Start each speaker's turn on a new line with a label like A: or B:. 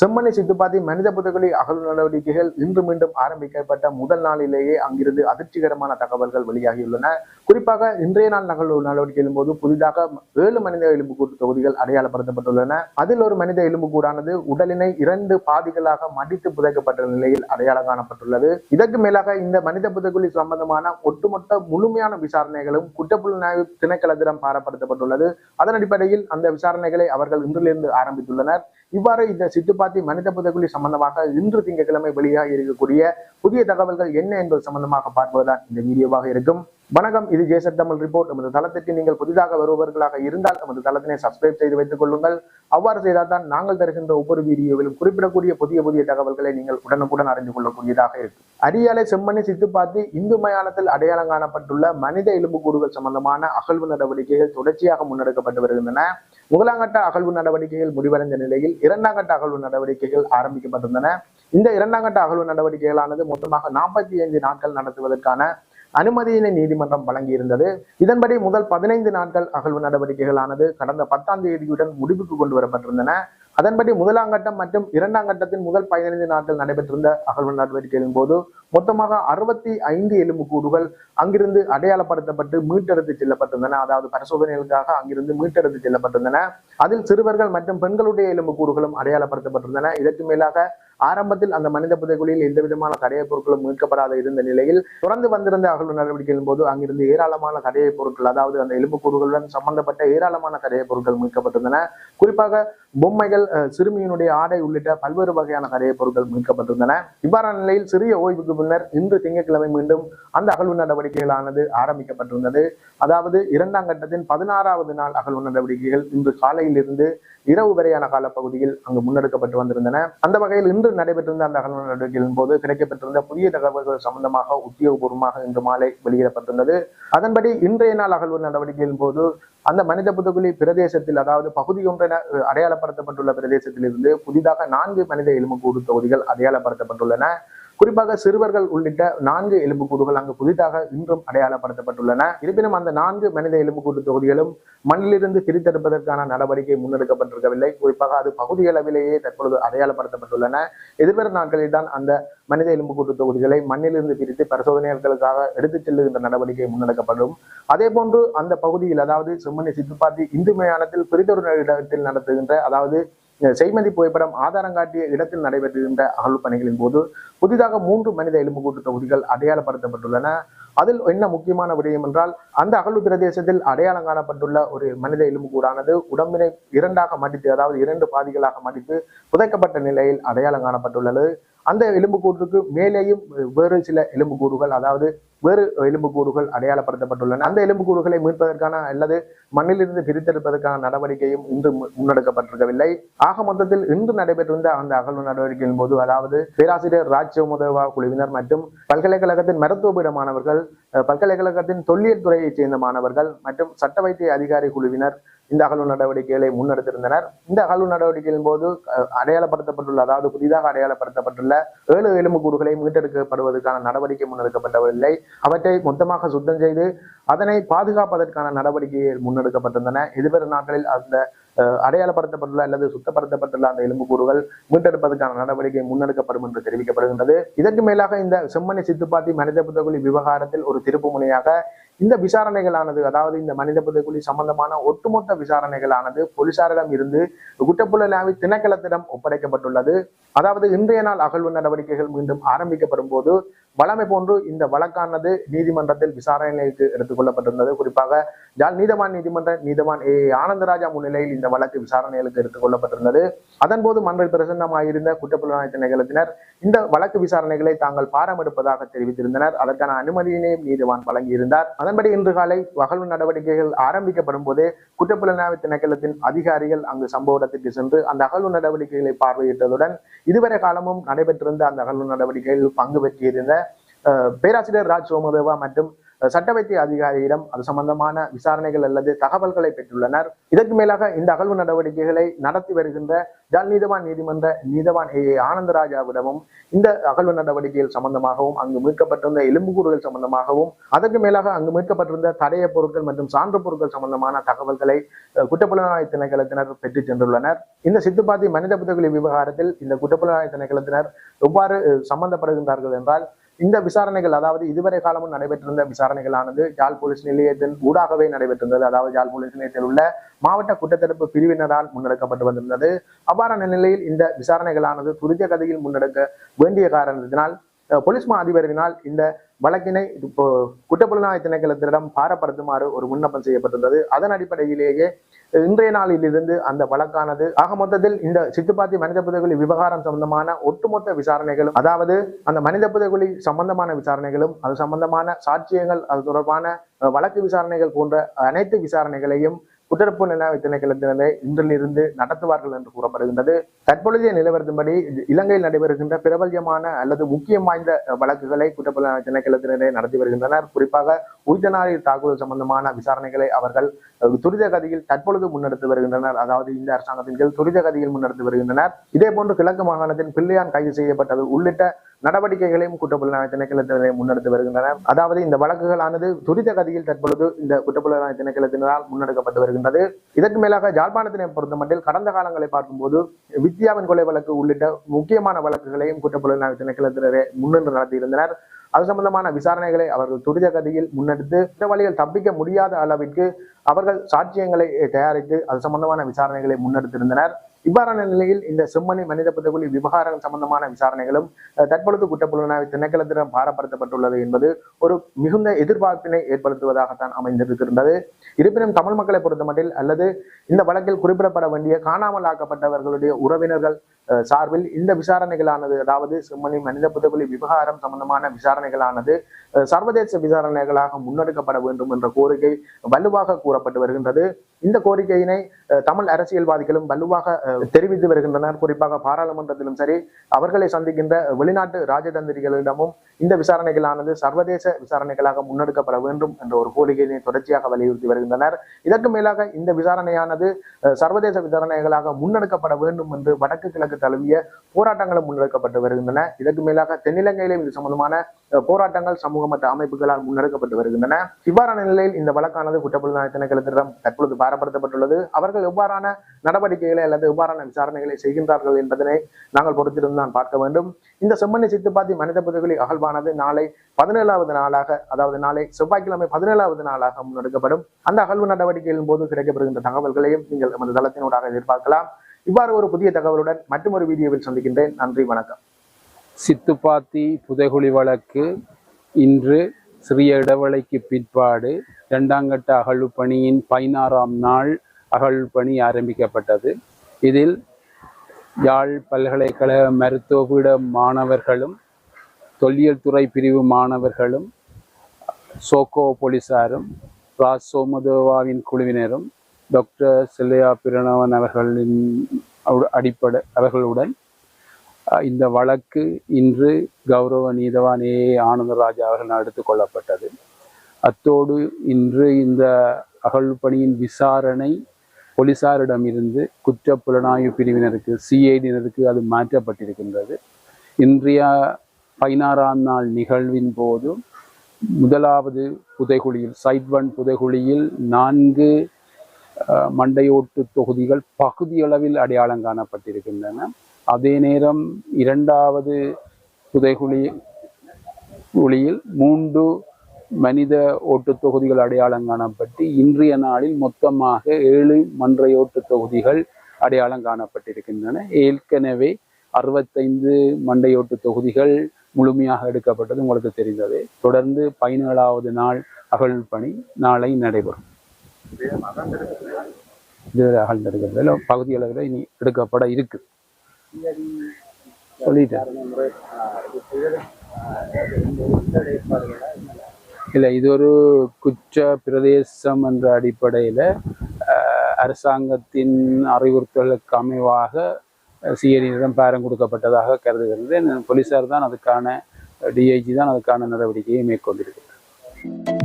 A: செம்மணி சித்துப்பாத்தி மனித புதகுலி அகல் நடவடிக்கைகள் இன்று மீண்டும் ஆரம்பிக்கப்பட்ட முதல் நாளிலேயே அங்கிருந்து அதிர்ச்சிகரமான தகவல்கள் வெளியாகியுள்ளன குறிப்பாக இன்றைய நாள் நகல் நடவடிக்கையின் போது புதிதாக ஏழு மனித எலும்புக்கூட்டு தொகுதிகள் அடையாளப்படுத்தப்பட்டுள்ளன அதில் ஒரு மனித எலும்புக்கூடானது உடலினை இரண்டு பாதிகளாக மடித்து புதைக்கப்பட்ட நிலையில் அடையாளம் காணப்பட்டுள்ளது இதற்கு மேலாக இந்த மனித புதகுலி சம்பந்தமான ஒட்டுமொத்த முழுமையான விசாரணைகளும் குற்றப்புலனாய்வு திணைக்களத்திடம் பாரப்படுத்தப்பட்டுள்ளது அதன் அடிப்படையில் அந்த விசாரணைகளை அவர்கள் இன்றிலிருந்து ஆரம்பித்துள்ளனர் இவ்வாறு இந்த சித்துப்பா பாத்தி மனித புதைக்குழி சம்பந்தமாக இன்று திங்கட்கிழமை வெளியாக இருக்கக்கூடிய புதிய தகவல்கள் என்ன என்பது சம்பந்தமாக பார்ப்பதுதான் இந்த வீடியோவாக இருக்கும் வணக்கம் இது ஜேசர் தமிழ் ரிப்போர்ட் நமது தளத்திற்கு நீங்கள் புதிதாக வருபவர்களாக இருந்தால் நமது தளத்தினை சப்ஸ்கிரைப் செய்து வைத்துக் கொள்ளுங்கள் அவ்வாறு செய்தால் தான் நாங்கள் தருகின்ற ஒவ்வொரு வீடியோவிலும் குறிப்பிடக்கூடிய புதிய புதிய தகவல்களை நீங்கள் உடனுக்குடன் அறிந்து கொள்ளக்கூடியதாக இருக்கும் அரியாலை செம்மணி பார்த்து இந்து மயானத்தில் அடையாளம் காணப்பட்டுள்ள மனித எலும்பு கூடுகள் சம்பந்தமான அகழ்வு நடவடிக்கைகள் தொடர்ச்சியாக முன்னெடுக்கப்பட்டு வருகின்றன முதலாங்கட்ட அகழ்வு நடவடிக்கைகள் முடிவடைந்த நிலையில் இரண்டாம் கட்ட அகழ்வு நடவடிக்கைகள் ஆரம்பிக்கப்பட்டிருந்தன இந்த இரண்டாம் கட்ட அகழ்வு நடவடிக்கைகளானது மொத்தமாக நாற்பத்தி ஐந்து நாட்கள் நடத்துவதற்கான அனுமதியினை நீதிமன்றம் வழங்கியிருந்தது இதன்படி முதல் பதினைந்து நாட்கள் அகழ்வு நடவடிக்கைகளானது கடந்த பத்தாம் தேதியுடன் முடிவுக்கு கொண்டு வரப்பட்டிருந்தன அதன்படி முதலாம் கட்டம் மற்றும் இரண்டாம் கட்டத்தின் முதல் பதினைந்து நாட்கள் நடைபெற்றிருந்த அகழ்வு நடவடிக்கைகளின் போது மொத்தமாக அறுபத்தி ஐந்து எலும்புக்கூடுகள் அங்கிருந்து அடையாளப்படுத்தப்பட்டு மீட்டெடுத்து செல்லப்பட்டிருந்தன அதாவது பரிசோதனைகளுக்காக அங்கிருந்து மீட்டெடுத்து செல்லப்பட்டிருந்தன அதில் சிறுவர்கள் மற்றும் பெண்களுடைய எலும்பு கூடுகளும் அடையாளப்படுத்தப்பட்டிருந்தன இதற்கு மேலாக ஆரம்பத்தில் அந்த மனித புதைக்குழியில் எந்த விதமான தடையை பொருட்களும் மீட்கப்படாத இருந்த நிலையில் தொடர்ந்து வந்திருந்த அகழ்வு நடவடிக்கையின் போது அங்கிருந்து ஏராளமான கடைய பொருட்கள் அதாவது அந்த கூறுகளுடன் சம்பந்தப்பட்ட ஏராளமான கடைய பொருட்கள் மீட்கப்பட்டிருந்தன குறிப்பாக பொம்மைகள் சிறுமியினுடைய ஆடை உள்ளிட்ட பல்வேறு வகையான கடைய பொருட்கள் மீட்கப்பட்டிருந்தன இவ்வாறான நிலையில் சிறிய ஓய்வுக்கு பின்னர் இன்று திங்கட்கிழமை மீண்டும் அந்த அகழ்வு நடவடிக்கைகளானது ஆரம்பிக்கப்பட்டிருந்தது அதாவது இரண்டாம் கட்டத்தின் பதினாறாவது நாள் அகழ்வு நடவடிக்கைகள் இன்று காலையிலிருந்து இரவு வரையான காலப்பகுதியில் அங்கு முன்னெடுக்கப்பட்டு வந்திருந்தன அந்த வகையில் இன்று இன்று நடைபெற்றிருந்த அந்த அகழ்வு நடவடிக்கைகளின் போது கிடைக்கப்பட்டிருந்த புதிய தகவல்கள் சம்பந்தமாக உத்தியோகபூர்வமாக இன்று மாலை வெளியிடப்பட்டிருந்தது அதன்படி இன்றைய நாள் அகழ்வு நடவடிக்கையின் போது அந்த மனித புதுகுலி பிரதேசத்தில் அதாவது பகுதி ஒன்றென அடையாளப்படுத்தப்பட்டுள்ள பிரதேசத்திலிருந்து புதிதாக நான்கு மனித எலும்புக்கூடு தொகுதிகள் அடையாளப்படுத்தப்பட்டுள்ளன குறிப்பாக சிறுவர்கள் உள்ளிட்ட நான்கு எலும்புக்கூடுகள் அங்கு புதிதாக இன்றும் அடையாளப்படுத்தப்பட்டுள்ளன இருப்பினும் அந்த நான்கு மனித கூட்டு தொகுதிகளும் மண்ணிலிருந்து பிரித்தெடுப்பதற்கான நடவடிக்கை முன்னெடுக்கப்பட்டிருக்கவில்லை குறிப்பாக அது பகுதியளவிலேயே தற்பொழுது அடையாளப்படுத்தப்பட்டுள்ளன எதிர்வரும் நாட்களில் தான் அந்த மனித எலும்புக்கூட்டு தொகுதிகளை மண்ணிலிருந்து பிரித்து பரிசோதனைகளுக்காக எடுத்துச் செல்லுகின்ற நடவடிக்கை முன்னெடுக்கப்படும் அதே போன்று அந்த பகுதியில் அதாவது செம்மணி சித்துப்பாத்தி இந்து மயானத்தில் பிரிதொரு இடத்தில் நடத்துகின்ற அதாவது செய்மதி புகைப்படம் ஆதாரம் காட்டிய இடத்தில் நடைபெற்றிருந்த அகழ்வு பணிகளின் போது புதிதாக மூன்று மனித எலும்புக்கூட்டு தொகுதிகள் அடையாளப்படுத்தப்பட்டுள்ளன அதில் என்ன முக்கியமான விடயம் என்றால் அந்த அகழ்வு பிரதேசத்தில் அடையாளம் காணப்பட்டுள்ள ஒரு மனித எலும்புக்கூடானது உடம்பினை இரண்டாக மடித்து அதாவது இரண்டு பாதிகளாக மடித்து புதைக்கப்பட்ட நிலையில் அடையாளம் காணப்பட்டுள்ளது அந்த எலும்புக்கூட்டுக்கு மேலேயும் வேறு சில எலும்புக்கூடுகள் அதாவது வேறு எலும்புக்கூடுகள் அடையாளப்படுத்தப்பட்டுள்ளன அந்த எலும்புக்கூடுகளை மீட்பதற்கான அல்லது மண்ணிலிருந்து பிரித்தெடுப்பதற்கான நடவடிக்கையும் இன்று முன்னெடுக்கப்பட்டிருக்கவில்லை ஆக மொத்தத்தில் இன்று நடைபெற்றிருந்த அந்த அகழ்வு நடவடிக்கையின் போது அதாவது பேராசிரியர் ராஜ்யமுதவா குழுவினர் மற்றும் பல்கலைக்கழகத்தின் பீட மாணவர்கள் பல்கலைக்கழகத்தின் தொல்லியல் துறையைச் சேர்ந்த மாணவர்கள் மற்றும் சட்ட வைத்திய அதிகாரி குழுவினர் இந்த அகழ்வு நடவடிக்கைகளை முன்னெடுத்திருந்தனர் இந்த அகழ்வு நடவடிக்கையின் போது அடையாளப்படுத்தப்பட்டுள்ள அதாவது புதிதாக அடையாளப்படுத்தப்பட்டுள்ள ஏழு எலும்பு கூறுகளை மீட்டெடுக்கப்படுவதற்கான நடவடிக்கை முன்னெடுக்கப்படவில்லை அவற்றை மொத்தமாக சுத்தம் செய்து அதனை பாதுகாப்பதற்கான நடவடிக்கைகள் முன்னெடுக்கப்பட்டிருந்தன எதிர்வரும் நாட்களில் அந்த அடையாளப்படுத்தப்பட்டுள்ள அல்லது சுத்தப்படுத்தப்பட்டுள்ள அந்த எலும்புக்கூறுகள் மீட்டெடுப்பதற்கான நடவடிக்கை முன்னெடுக்கப்படும் என்று தெரிவிக்கப்படுகின்றது இதற்கு மேலாக இந்த செம்மணி சித்துப்பாத்தி மனித புத்தகுலி விவகாரத்தில் ஒரு திருப்பு முனையாக இந்த விசாரணைகளானது அதாவது இந்த மனித புதைக்குழி சம்பந்தமான ஒட்டுமொத்த விசாரணைகளானது போலீசாரிடம் இருந்து குட்டப்புள்ளாவி திணைக்களத்திடம் ஒப்படைக்கப்பட்டுள்ளது அதாவது இன்றைய நாள் அகழ்வு நடவடிக்கைகள் மீண்டும் ஆரம்பிக்கப்படும் போது வளமை போன்று இந்த வழக்கானது நீதிமன்றத்தில் விசாரணைக்கு எடுத்துக்கொள்ளப்பட்டிருந்தது குறிப்பாக ஜால் நீதவான் நீதிமன்ற நீதவான் ஏ ஆனந்தராஜா முன்னிலையில் இந்த வழக்கு விசாரணைகளுக்கு எடுத்துக்கொள்ளப்பட்டிருந்தது அதன்போது மன்றில் பிரசன்னமாயிருந்த குற்றப்புலனாய்வு திணைக்களத்தினர் இந்த வழக்கு விசாரணைகளை தாங்கள் பாரம் எடுப்பதாக தெரிவித்திருந்தனர் அதற்கான அனுமதியினையும் நீதிவான் வழங்கியிருந்தார் அதன்படி இன்று காலை வகழ்வு நடவடிக்கைகள் ஆரம்பிக்கப்படும் போதே குற்றப்புலனாய்வு திணைக்களத்தின் அதிகாரிகள் அங்கு சம்பவ இடத்திற்கு சென்று அந்த அகழ்வு நடவடிக்கைகளை பார்வையிட்டதுடன் இதுவரை காலமும் நடைபெற்றிருந்த அந்த அகழ்வு நடவடிக்கையில் பங்கு பெற்றிருந்த பேராசிரியர் ராஜ் சோமதேவா மற்றும் சட்ட வைத்திய அதிகாரியிடம் அது சம்பந்தமான விசாரணைகள் அல்லது தகவல்களை பெற்றுள்ளனர் இதற்கு மேலாக இந்த அகழ்வு நடவடிக்கைகளை நடத்தி வருகின்ற ஜல் நீதவான் நீதிமன்ற நீதவான் ஏ ஆனந்தராஜாவிடமும் இந்த அகழ்வு நடவடிக்கைகள் சம்பந்தமாகவும் அங்கு மீட்கப்பட்டிருந்த எலும்புக்கூறுகள் சம்பந்தமாகவும் அதற்கு மேலாக அங்கு மீட்கப்பட்டிருந்த தடைய பொருட்கள் மற்றும் சான்று பொருட்கள் சம்பந்தமான தகவல்களை குற்றப்புலனாய்வு திணைக்களத்தினர் பெற்று சென்றுள்ளனர் இந்த சித்துப்பாத்தி மனித புத்தகங்களின் விவகாரத்தில் இந்த குற்றப்புலனாய்வு திணைக்களத்தினர் எவ்வாறு சம்பந்தப்படுகின்றார்கள் என்றால் இந்த விசாரணைகள் அதாவது இதுவரை காலமும் நடைபெற்றிருந்த விசாரணைகளானது ஜாழ் போலீஸ் நிலையத்தின் ஊடாகவே நடைபெற்றிருந்தது அதாவது ஜால் போலீஸ் நிலையத்தில் உள்ள மாவட்ட குற்றத்தடுப்பு பிரிவினரால் முன்னெடுக்கப்பட்டு வந்திருந்தது அவ்வாறான நிலையில் இந்த விசாரணைகளானது துரித கதையில் முன்னெடுக்க வேண்டிய காரணத்தினால் பொலிஸ் மா அதிபரினால் இந்த வழக்கினை இப்போ குற்றப்புலனாய்வு திணைக்களத்திடம் பாரப்படுத்துமாறு ஒரு விண்ணப்பம் செய்யப்பட்டிருந்தது அதன் அடிப்படையிலேயே இன்றைய நாளிலிருந்து அந்த வழக்கானது ஆக மொத்தத்தில் இந்த சித்துப்பாத்தி மனித புதைகுழி விவகாரம் சம்பந்தமான ஒட்டுமொத்த விசாரணைகளும் அதாவது அந்த மனித புதைகுழி சம்பந்தமான விசாரணைகளும் அது சம்பந்தமான சாட்சியங்கள் அது தொடர்பான வழக்கு விசாரணைகள் போன்ற அனைத்து விசாரணைகளையும் குற்றப்பு நில திணைக்களத்தினரை இன்றிலிருந்து நடத்துவார்கள் என்று கூறப்படுகின்றது தற்பொழுதைய நிலவரத்தின்படி இலங்கையில் நடைபெறுகின்ற பிரபல்யமான அல்லது முக்கியம் வாய்ந்த வழக்குகளை குற்றப்புலனாய்வு திணைக்களத்தினரை நடத்தி வருகின்றனர் குறிப்பாக உயிர்த்தனாரி தாக்குதல் சம்பந்தமான விசாரணைகளை அவர்கள் துரித கதியில் தற்பொழுது முன்னெடுத்து வருகின்றனர் அதாவது இந்த அரசாங்கத்தின் கீழ் துரித கதியில் முன்னெடுத்து வருகின்றனர் இதே போன்று கிழக்கு மாகாணத்தின் பிள்ளையான் கைது செய்யப்பட்டது உள்ளிட்ட நடவடிக்கைகளையும் குற்றப்புலனாய்வு திணைக்களத்தினரை முன்னெடுத்து வருகின்றனர் அதாவது இந்த வழக்குகளானது துரித கதியில் தற்பொழுது இந்த குற்றப்புலனாய்வு திணைக்களத்தினரால் முன்னெடுக்கப்பட்டு வருகின்றது இதற்கு மேலாக ஜாழ்ப்பாணத்தினை பொறுத்தமட்டில் கடந்த காலங்களை பார்க்கும்போது வித்யாவின் கொலை வழக்கு உள்ளிட்ட முக்கியமான வழக்குகளையும் குற்றப்புலனாய்வு திணைக்களத்தினரை முன்னின்று நடத்தியிருந்தனர் அது சம்பந்தமான விசாரணைகளை அவர்கள் துரித கதியில் முன்னெடுத்து குற்றவாளிகள் தப்பிக்க முடியாத அளவிற்கு அவர்கள் சாட்சியங்களை தயாரித்து அது சம்பந்தமான விசாரணைகளை முன்னெடுத்திருந்தனர் இவ்வாறான நிலையில் இந்த செம்மணி மனித புதகுலி விவகாரம் சம்பந்தமான விசாரணைகளும் தற்பொழுது குற்றப்புலனாய்வு திணைக்களத்திடம் பாரப்படுத்தப்பட்டுள்ளது என்பது ஒரு மிகுந்த எதிர்பார்ப்பினை ஏற்படுத்துவதாகத்தான் அமைந்திருக்கின்றது இருப்பினும் தமிழ் மக்களை பொறுத்தமட்டில் அல்லது இந்த வழக்கில் குறிப்பிடப்பட வேண்டிய காணாமல் ஆக்கப்பட்டவர்களுடைய உறவினர்கள் சார்பில் இந்த விசாரணைகளானது அதாவது செம்மணி மனித புதகுலி விவகாரம் சம்பந்தமான விசாரணைகளானது சர்வதேச விசாரணைகளாக முன்னெடுக்கப்பட வேண்டும் என்ற கோரிக்கை வலுவாக கூறப்பட்டு வருகின்றது இந்த கோரிக்கையினை தமிழ் அரசியல்வாதிகளும் வலுவாக தெரிவித்து வருகின்றனர் குறிப்பாக பாராளுமன்றத்திலும் சரி அவர்களை சந்திக்கின்ற வெளிநாட்டு ராஜதந்திரிகளிடமும் இந்த விசாரணைகளானது சர்வதேச விசாரணைகளாக முன்னெடுக்கப்பட வேண்டும் என்ற ஒரு கோரிக்கையினை தொடர்ச்சியாக வலியுறுத்தி வருகின்றனர் இதற்கு மேலாக இந்த விசாரணையானது சர்வதேச விசாரணைகளாக முன்னெடுக்கப்பட வேண்டும் என்று வடக்கு கிழக்கு தழுவிய போராட்டங்களும் முன்னெடுக்கப்பட்டு வருகின்றன இதற்கு மேலாக தென்னிலங்கையிலும் இது சம்பந்தமான போராட்டங்கள் சமூக மற்ற அமைப்புகளால் முன்னெடுக்கப்பட்டு வருகின்றன இவ்வாறான நிலையில் இந்த வழக்கானது குற்றப்புலனாய்வு திணைக்களத்திடம் தற்பொழுது பாரப்படுத்தப்பட்டுள்ளது அவர்கள் எவ்வாறான நடவடிக்கைகளை அல்லது எவ்வாறான விசாரணைகளை செய்கின்றார்கள் என்பதனை நாங்கள் பொறுத்திருந்து தான் பார்க்க வேண்டும் இந்த செம்மண்ணி சித்துப்பாத்தி மனித புதுகளி அகழ்வானது நாளை பதினேழாவது நாளாக அதாவது நாளை செவ்வாய்க்கிழமை பதினேழாவது நாளாக முன்னெடுக்கப்படும் அந்த அகழ்வு நடவடிக்கைகளின் போது கிடைக்கப்படுகின்ற தகவல்களையும் நீங்கள் நமது தளத்தினூடாக எதிர்பார்க்கலாம் இவ்வாறு ஒரு புதிய தகவலுடன் மற்றொரு வீடியோவில் சந்திக்கின்றேன் நன்றி வணக்கம்
B: சித்துப்பாத்தி புதைகுழி வழக்கு இன்று சிறிய இடைவெளிக்கு பிற்பாடு இரண்டாங்கட்ட அகழ்வு பணியின் பதினாறாம் நாள் அகழ்வு பணி ஆரம்பிக்கப்பட்டது இதில் யாழ் பல்கலைக்கழக மருத்துவபீட மாணவர்களும் தொல்லியல் துறை பிரிவு மாணவர்களும் சோகோ போலீஸாரும் ராஜ் சோமதேவாவின் குழுவினரும் டாக்டர் செல்லையா பிரணவன் அவர்களின் அடிப்படை அவர்களுடன் இந்த வழக்கு இன்று கௌரவ நீதவான் ஏ ஆனந்தராஜா அவர்கள் எடுத்துக் கொள்ளப்பட்டது அத்தோடு இன்று இந்த பணியின் விசாரணை போலீசாரிடமிருந்து குற்ற புலனாய்வு பிரிவினருக்கு சிஐடியினருக்கு அது மாற்றப்பட்டிருக்கின்றது இன்றைய பதினாறாம் நாள் நிகழ்வின் போது முதலாவது புதைகுழியில் சைட் ஒன் புதைகுழியில் நான்கு மண்டையோட்டு தொகுதிகள் பகுதியளவில் அடையாளம் காணப்பட்டிருக்கின்றன அதே நேரம் இரண்டாவது புதைகுழி குழியில் மூன்று மனித ஓட்டு தொகுதிகள் அடையாளம் காணப்பட்டு இன்றைய நாளில் மொத்தமாக ஏழு மன்றை ஓட்டு தொகுதிகள் அடையாளம் காணப்பட்டிருக்கின்றன ஏற்கனவே அறுபத்தைந்து மண்டையோட்டு தொகுதிகள் முழுமையாக எடுக்கப்பட்டது உங்களுக்கு தெரிந்தது தொடர்ந்து பதினேழாவது நாள் அகழ் பணி நாளை நடைபெறும் இது அகழ்ந்தெடுக்கிறதுல பகுதி அளவில் இனி எடுக்கப்பட இருக்குது சொல்லிட்டேன் இல்லை இது ஒரு குச்ச பிரதேசம் என்ற அடிப்படையில் அரசாங்கத்தின் அறிவுறுத்தலுக்கு அமைவாக சிஐடியிடம் பேரம் கொடுக்கப்பட்டதாக கருதுகிறது போலீஸார் தான் அதுக்கான டிஐஜி தான் அதுக்கான நடவடிக்கையை மேற்கொண்டிருக்கிறார்